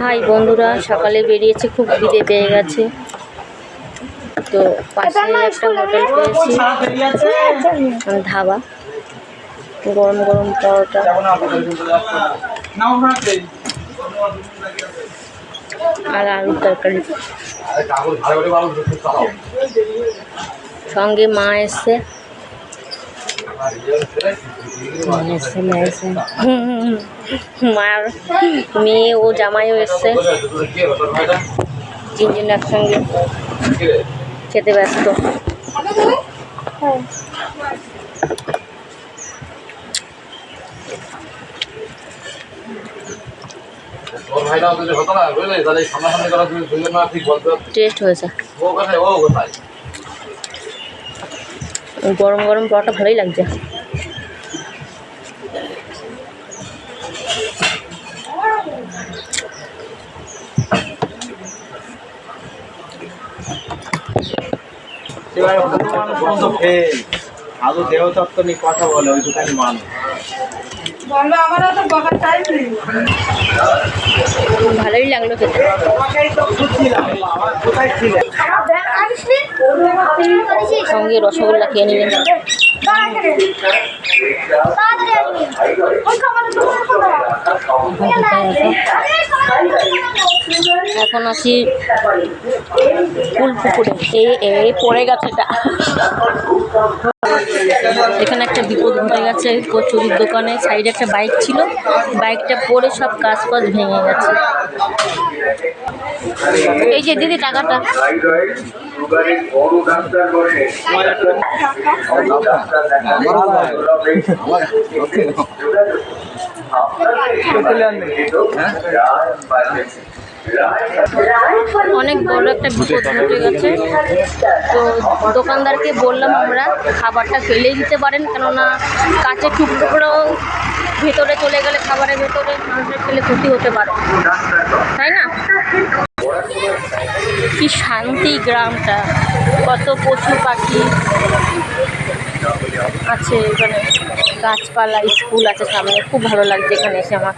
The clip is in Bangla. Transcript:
হাই বন্ধুরা সকালে বেরিয়েছে খুব খিদে পেয়ে গেছে। তো পাশে একটা হোটেল পেয়েছি। ধাবা। গরম গরম পরোটা। আর আলুর তরকারি। সঙ্গে মা এসছে। মার মেয়ে ও জামাইও এসছে। তিনজন একসঙ্গে খেতে ব্যস্ত। টেস্ট হয়েছে। ও কোথায়? ও কোথায়? গরম গরম পরোটা ভালোই লাগছে। আদৌ দেহতত্ত্ব নিয়ে কথা বলে ওই দোকানে মানুষ। ভালোই লাগল খেতে তোমাকেই তো খুঁজছিলাম আমার কোথায় ছিলে সঙ্গে রসগোল্লা খেয়ে নিলেন এখন আছি ফুল পুকুরে এই এই পড়ে গেছে এটা এখানে একটা বিপদ ঘটে গেছে, কচুরির দোকানে। সাইডে একটা বাইক ছিল। বাইকটা পড়ে সব কাজ ফাজ ভেঙে গেছে। এই যে দিদি টাকাটা। অনেক বড় একটা বিপদ ঘটে গেছে। তো দোকানদারকে বললাম আমরা খাবারটা ফেলেই দিতে পারেন, কেননা কাঁচের টুকরো ভেতরে চলে গেলে, খাবারের ভেতরে মানুষের খেলে ক্ষতি হতে পারে। শান্তি গ্রামটা, কত পশু পাখি আছে এখানে। গাছপালা, স্কুল আছে সামনে, খুব ভালো লাগছে এখানে এসে আমার।